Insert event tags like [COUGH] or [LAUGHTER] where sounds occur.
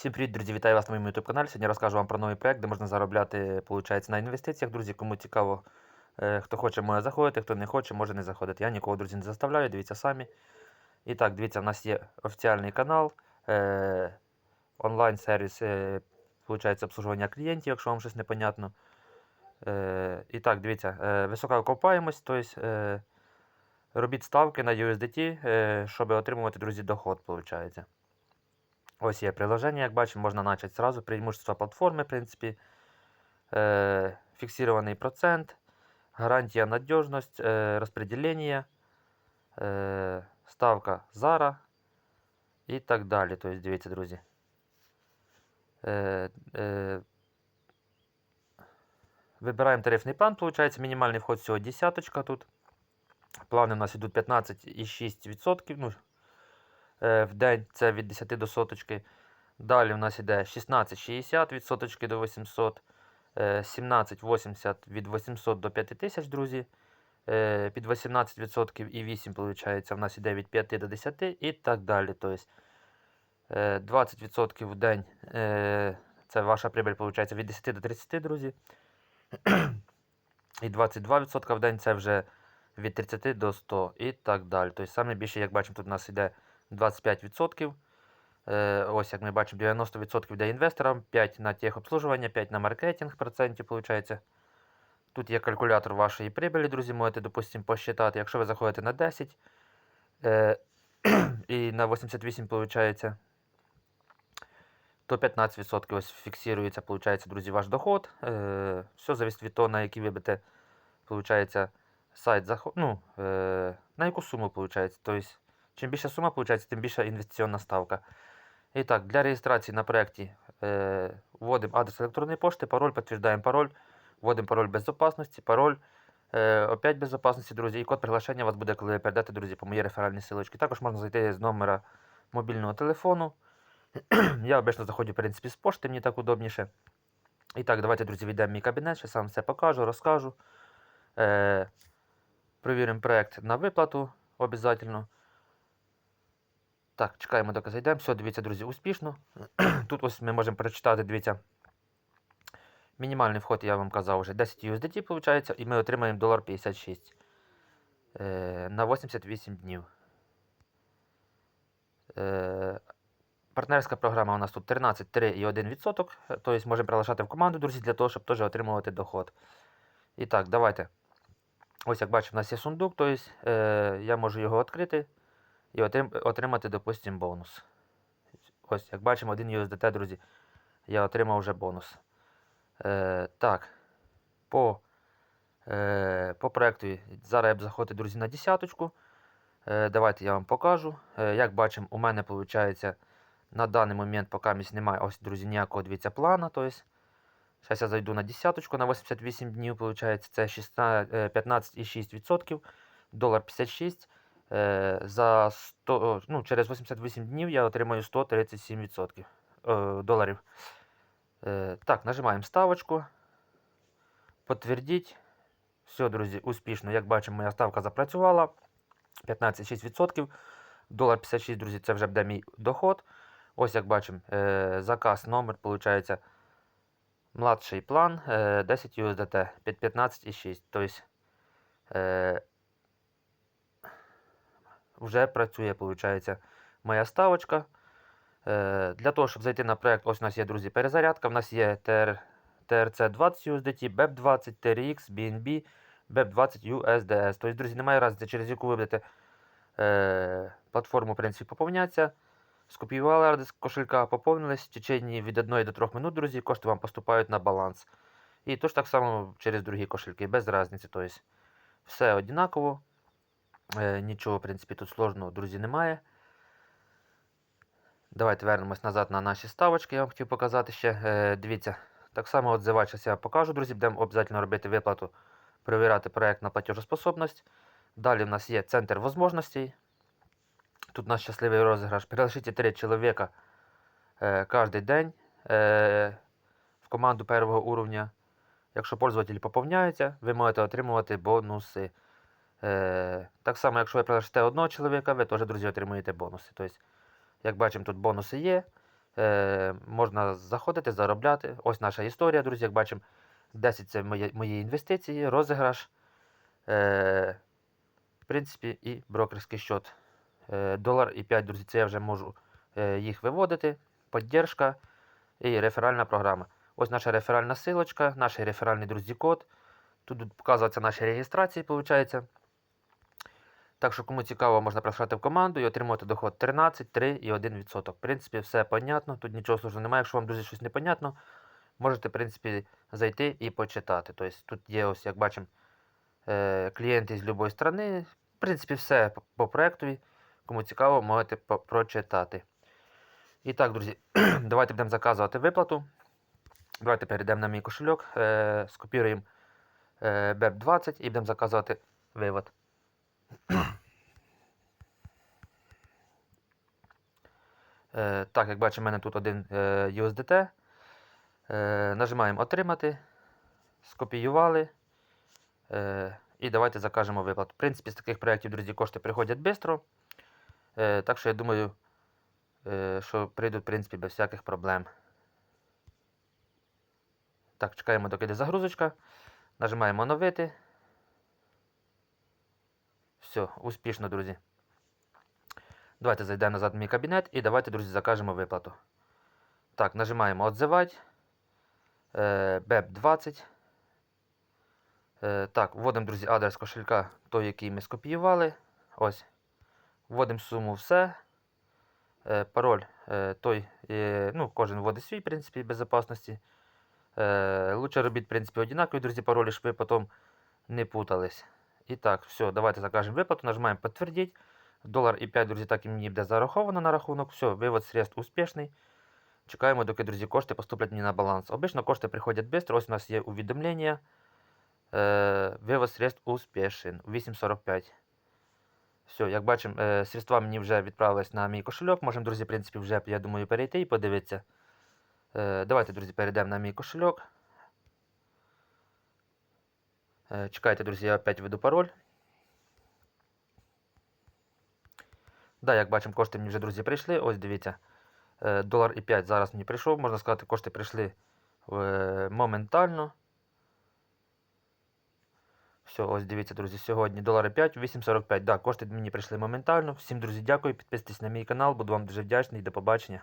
Всім привіт, друзі! Вітаю вас на моєму YouTube каналі. Сьогодні розкажу вам про новий проект, де можна заробляти, виходить, на інвестиціях. Друзі, кому цікаво, е, хто хоче, може заходити, хто не хоче, може не заходити. Я нікого, друзі, не заставляю, дивіться самі. І так, дивіться, у нас є офіціальний канал, е, онлайн-сервіс, е, обслуговування клієнтів, якщо вам щось непонятно. І так, дивіться, висока окупаємость, тобто робіть ставки на USDT, щоб отримувати, друзі, доход, виходить. Ось є приложення, як бачимо, можна почати сразу. Преимущества платформи, в принципі. Е, фіксований процент, гарантія надіжність, е, розподілення, е, ставка Zara і так далі. Тобто, дивіться, друзі. Е, е, вибираємо тарифний план, виходить, мінімальний вход всього десяточка тут. Плани у нас йдуть 15,6%. Ну, е, в день це від 10 до соточки. Далі у нас йде 16,60 від соточки до 800, е, 17,80 від 800 до 5000, друзі. Е, Під 18% і 8, виходить, у нас йде від 5 до 10 і так далі. Тобто, е, 20% в день е, це ваша прибыль, виходить, від 10 до 30, друзі. І 22% в день це вже від 30 до 100 і так далі. Тобто, саме більше, як бачимо, тут у нас йде 25%. Е, ось, як ми бачимо, 90% йде інвесторам, 5 на техобслуживання, 5 на маркетинг процентів, виходить. Тут є калькулятор вашої прибилі, друзі, можете, допустимо, посчитати. Якщо ви заходите на 10 е, [CLEARS THROAT] і на 88, виходить, то 15% ось фіксується, виходить, друзі, ваш доход. Е, все залежить від того, на який ви будете, виходить, сайт заход... ну, на яку суму, виходить. Тобто, чим більша сума, виходить, тим більша інвестиційна ставка. І так, для реєстрації на проєкті е, вводимо адрес електронної пошти, пароль, підтверждаємо пароль, вводимо пароль безопасності, пароль, е, опять безопасності, друзі, і код приглашення вас буде, коли ви перейдете, друзі, по моїй реферальній силочці. Також можна зайти з номера мобільного телефону. [CLEARS THROAT] Я обично заходжу, в принципі, з пошти, мені так удобніше. І так, давайте, друзі, війдемо в мій кабінет, ще сам все покажу, розкажу. Е, Провіримо проєкт на виплату обов'язково. Так, чекаємо, доки зайдемо. Все, дивіться, друзі, успішно. [CLEARS THROAT] Тут ось ми можемо прочитати, дивіться. Мінімальний вход, я вам казав, вже 10 USDT, виходить, і ми отримаємо долар 56 е, на 88 днів. Е, партнерська програма у нас тут 13,3,1%. Тобто можемо приглашати в команду, друзі, для того, щоб теж отримувати доход. І так, давайте. Ось як бачимо, у нас є сундук, тобто е, я можу його відкрити і отримати, допустимо, бонус. Ось, як бачимо, 1 USDT, друзі, я отримав вже бонус. Е, Так, по е, по проєкту зараз я б заходити, друзі, на десяточку. Е, Давайте я вам покажу. Е, Як бачимо, у мене виходить на даний момент, поки немає ось, друзі, ніякого дивіться, плану. Тобто, Зараз я зайду на десяточку на 88 днів, виходить, це 15,6%, долар 56. Е, за 100, ну, через 88 днів я отримаю 137% е, доларів. Е, так, нажимаємо ставочку. Підтвердіть. Все, друзі, успішно. Як бачимо, моя ставка запрацювала. 15,6%. Долар 56, друзі, це вже буде мій доход. Ось як бачимо, заказ номер, виходить, младший план 10 USDT під 15,6. Тобто, вже працює, виходить, моя ставочка. Е, Для того, щоб зайти на проєкт, ось у нас є, друзі, перезарядка. У нас є TR, TRC 20 USDT, BEP 20, TRX, BNB, BEP 20 USDS. Тобто, друзі, немає різниці, через яку ви будете е, платформу в принципі, поповнятися. Скопіювали адрес кошелька, поповнились в течение від 1 до 3 минут, друзі, кошти вам поступають на баланс. І тож так само через другі кошельки, без різниці. Тобто, все однаково. Е, Нічого, в принципі, тут сложного, друзі, немає. Давайте вернемось назад на наші ставочки. Я вам хотів показати ще. Е, Дивіться, так само отзивач, я покажу, друзі, будемо обов'язково робити виплату, перевіряти проєкт на платежоспособність. Далі в нас є центр можливостей. Тут у нас щасливий розіграш. Приглашите 3 чоловіка е, кожен день в команду першого уровня. Якщо пользователь поповняється, ви можете отримувати бонуси. Е, Так само, якщо ви приглашите одного чоловіка, ви теж, друзі, отримуєте бонуси. Тобто, як бачимо, тут бонуси є. Е, можна заходити, заробляти. Ось наша історія, друзі, як бачимо. 10 це мої, мої інвестиції, розіграш. Е, в принципі, і брокерський счет. Долар і 5, друзі, це я вже можу їх виводити. Поддержка і реферальна програма. Ось наша реферальна силочка, наш реферальний друзі код. Тут будуть показуватися наші реєстрації, виходить. Так що, кому цікаво, можна прийшати в команду і отримувати доход 13, 3 і 1%. В принципі, все понятно. Тут нічого сложного немає. Якщо вам дуже щось непонятно, можете, в принципі, зайти і почитати. Тобто тут є, ось, як бачимо, е, клієнти з будь-якої країни. В принципі, все по, проектові. Кому цікаво, можете прочитати. І так, друзі, [CLEARS THROAT] давайте будемо заказувати виплату. Давайте перейдемо на мій кошельок, е, скопіруємо е, BEP20 і будемо заказувати вивод. Е, так, як бачимо, в мене тут один е, USDT. Е, нажимаємо Отримати. Скопіювали. І давайте закажемо виплату. В принципі, з таких проєктів, друзі, кошти приходять швидко. Так що я думаю, що прийдуть, в принципі, без всяких проблем. Так, чекаємо, доки йде загрузочка. Нажимаємо оновити. Все, успішно, друзі. Давайте зайдемо назад в мій кабінет і давайте, друзі, закажемо виплату. Так, нажимаємо «Отзивати». Е, BEP20. Е, так, вводимо, друзі, адрес кошелька, той, який ми скопіювали. Ось. Вводимо суму все. Е, пароль е, той, е, ну, кожен вводить свій, в принципі, безпечності. Лучше робіть, в принципі, однакові, друзі, паролі, щоб ви потім не путались. І так, все, давайте закажемо виплату, нажимаємо підтвердити. Долар і 5, друзі, так і мені буде зараховано на рахунок. Все, вивод средств успішний. Чекаємо, доки, друзі, кошти поступлять мені на баланс. Обично кошти приходять швидко. Ось у нас є увідомлення. Е, вивод средств успішен. 8.45. Все, як бачимо, средства мені вже відправились на мій кошельок. Можемо, друзі, в принципі, вже, я думаю, перейти і подивитися. Е, давайте, друзі, перейдемо на мій кошельок. Е, чекайте, друзі, я опять введу пароль. Да, як бачимо, кошти мені вже, друзі, прийшли. Ось дивіться. Е, долар і 5 зараз мені прийшов. Можна сказати, кошти прийшли е, моментально. Все, ось дивіться, друзі, сьогодні долар і 5, 8.45. Да, кошти мені прийшли моментально. Всім, друзі, дякую. Підписуйтесь на мій канал, буду вам дуже вдячний. До побачення.